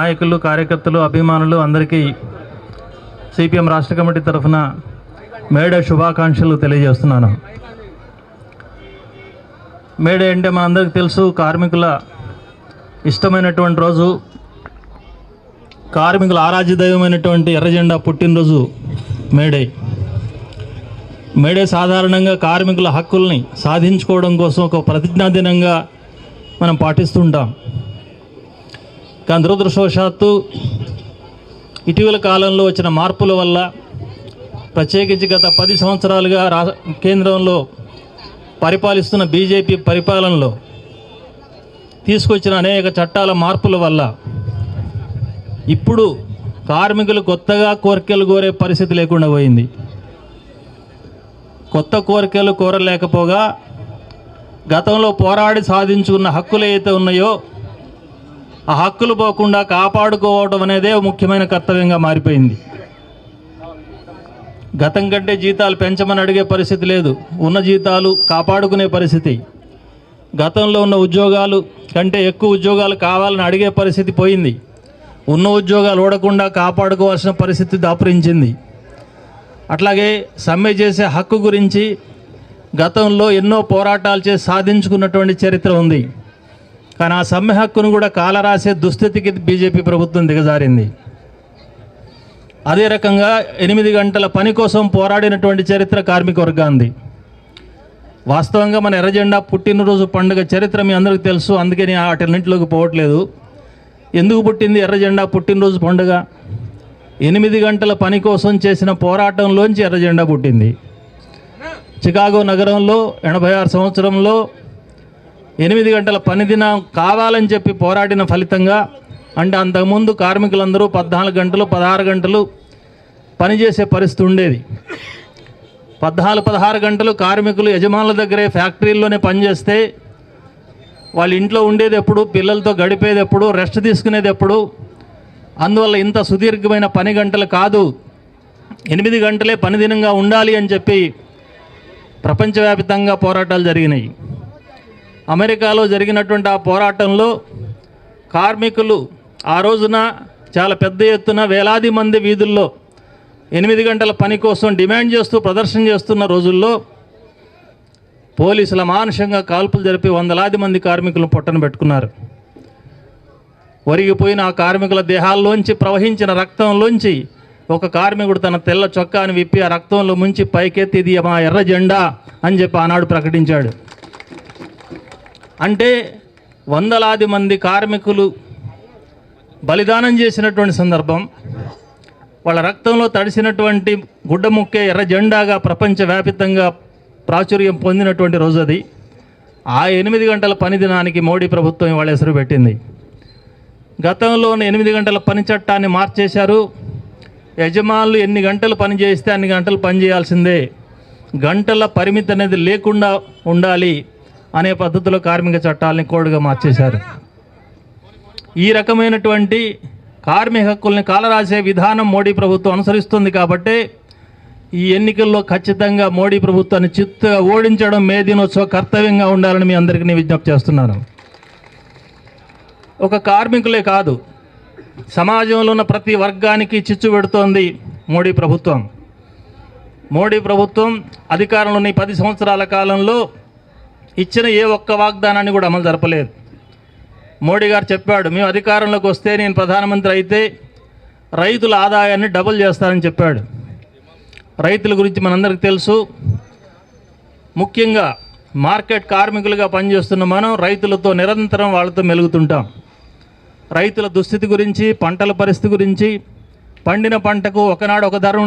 నాయకులు కార్యకర్తలు అభిమానులు అందరికీ సిపిఎం రాష్ట్ర కమిటీ తరఫున మేడే శుభాకాంక్షలు తెలియజేస్తున్నాను. మేడే అంటే మా అందరికి తెలుసు కార్మికుల ఇష్టమైనటువంటి రోజు కార్మికుల ఆరాధ్య దైవమైనటువంటి ఎర్రజెండా పుట్టినరోజు మేడే. మేడే సాధారణంగా కార్మికుల హక్కుల్ని సాధించుకోవడం కోసం ఒక ప్రతిజ్ఞా దినంగా మనం పాటిస్తుంటాం. కానీ దురదృష్టవశాత్తు ఇటీవల కాలంలో వచ్చిన మార్పుల వల్ల ప్రత్యేకించి గత పది సంవత్సరాలుగా రా కేంద్రంలో పరిపాలిస్తున్న బీజేపీ పరిపాలనలో తీసుకొచ్చిన అనేక చట్టాల మార్పుల వల్ల ఇప్పుడు కార్మికులు కొత్తగా కోరికలు కోరే పరిస్థితి లేకుండా పోయింది. కొత్త కోరికలు కోరలేకపోగా గతంలో పోరాడి సాధించుకున్న హక్కులు ఏవైతే ఉన్నాయో ఆ హక్కులు పోకుండా కాపాడుకోవడం అనేదే ముఖ్యమైన కర్తవ్యంగా మారిపోయింది. గతం కంటే జీతాలు పెంచమని అడిగే పరిస్థితి లేదు. ఉన్న జీతాలు కాపాడుకునే పరిస్థితి. గతంలో ఉన్న ఉద్యోగాలు కంటే ఎక్కువ ఉద్యోగాలు కావాలని అడిగే పరిస్థితి పోయింది. ఉన్న ఉద్యోగాలు ఓడకుండా కాపాడుకోవాల్సిన పరిస్థితి దాపురించింది. అట్లాగే సమ్మె చేసే హక్కు గురించి గతంలో ఎన్నో పోరాటాలు చేసి సాధించుకున్నటువంటి చరిత్ర ఉంది. కానీ ఆ సమ్మె హక్కును కూడా కాలరాసే దుస్థితికి బీజేపీ ప్రభుత్వం దిగజారింది. అదే రకంగా ఎనిమిది గంటల పని కోసం పోరాడినటువంటి చరిత్ర కార్మిక వర్గాంది. వాస్తవంగా మన ఎర్రజెండా పుట్టినరోజు పండుగ చరిత్ర మీ అందరికీ తెలుసు అందుకని వాటిన్నింటిలోకి పోవట్లేదు. ఎందుకు పుట్టింది ఎర్రజెండా పుట్టినరోజు పండుగ? ఎనిమిది గంటల పని కోసం చేసిన పోరాటంలోంచి ఎర్రజెండా పుట్టింది. చికాగో నగరంలో ఎనభై ఆరు సంవత్సరంలో ఎనిమిది గంటల పని దినం కావాలని చెప్పి పోరాడిన ఫలితంగా అంటే అంతకుముందు కార్మికులందరూ పద్నాలుగు గంటలు పదహారు గంటలు పనిచేసే పరిస్థితి ఉండేది. పద్నాలుగు పదహారు గంటలు కార్మికులు యజమానుల దగ్గరే ఫ్యాక్టరీల్లోనే పనిచేస్తే వాళ్ళ ఇంట్లో ఉండేది ఎప్పుడు పిల్లలతో గడిపేది ఎప్పుడు రెస్ట్ తీసుకునేది ఎప్పుడు. అందువల్ల ఇంత సుదీర్ఘమైన పని గంటలు కాదు. ఎనిమిది గంటలే పని దినంగా ఉండాలి అని చెప్పి ప్రపంచవ్యాప్తంగా పోరాటాలు జరిగినాయి. అమెరికాలో జరిగినటువంటి ఆ పోరాటంలో కార్మికులు ఆ రోజున చాలా పెద్ద ఎత్తున వేలాది మంది వీధుల్లో ఎనిమిది గంటల పని కోసం డిమాండ్ చేస్తూ ప్రదర్శన చేస్తున్న రోజుల్లో పోలీసుల మానుషంగా కాల్పులు జరిపి వందలాది మంది కార్మికులను పొట్టను పెట్టుకున్నారు. ఒరిగిపోయిన ఆ కార్మికుల దేహాల్లోంచి ప్రవహించిన రక్తంలోంచి ఒక కార్మికుడు తన తెల్ల చొక్కాని విప్పి ఆ రక్తంలో ముంచి పైకెత్తి ఇది మా ఎర్ర జెండా అని చెప్పి ఆనాడు ప్రకటించాడు. అంటే వందలాది మంది కార్మికులు బలిదానం చేసినటువంటి సందర్భం వాళ్ళ రక్తంలో తడిసినటువంటి గుడ్డ ముక్కే ఎర్ర జెండాగా ప్రపంచవ్యాపితంగా ప్రాచుర్యం పొందినటువంటి రోజు అది. ఆ ఎనిమిది గంటల పని దినానికి మోడీ ప్రభుత్వం వాళ్ళ ఎసరు పెట్టింది. గతంలోని ఎనిమిది గంటల పని చట్టాన్ని మార్చేశారు. యజమానులు ఎన్ని గంటలు పని చేస్తే అన్ని గంటలు పని చేయాల్సిందే. గంటల పరిమితి అనేది లేకుండా ఉండాలి. అనే పద్ధతిలో కార్మిక చట్టాలని కోడ్గా మార్చేశారు. ఈ రకమైనటువంటి కార్మిక హక్కుల్ని కాలరాసే విధానం మోడీ ప్రభుత్వం అనుసరిస్తుంది కాబట్టి ఈ ఎన్నికల్లో ఖచ్చితంగా మోడీ ప్రభుత్వాన్ని చిత్తుగా ఓడించడం మే దినోత్సవ కర్తవ్యంగా ఉండాలని మీ అందరికీ విజ్ఞప్తి చేస్తున్నాను. ఒక కార్మికులే కాదు సమాజంలో ఉన్న ప్రతి వర్గానికి చిచ్చు పెడుతోంది మోడీ ప్రభుత్వం. మోడీ ప్రభుత్వం అధికారంలోని పది సంవత్సరాల కాలంలో ఇచ్చిన ఏ ఒక్క వాగ్దానాన్ని కూడా అమలు జరపలేదు. మోడీ గారు చెప్పాడు మేము అధికారంలోకి వస్తే నేను ప్రధానమంత్రి అయితే రైతుల ఆదాయాన్ని డబుల్ చేస్తానని చెప్పాడు. రైతుల గురించి మనందరికీ తెలుసు. ముఖ్యంగా మార్కెట్ కార్మికులుగా పనిచేస్తున్న మనం రైతులతో నిరంతరం వాళ్ళతో మెలుగుతుంటాం. రైతుల దుస్థితి గురించి పంటల పరిస్థితి గురించి పండిన పంటకు ఒకనాడు ఒక ధర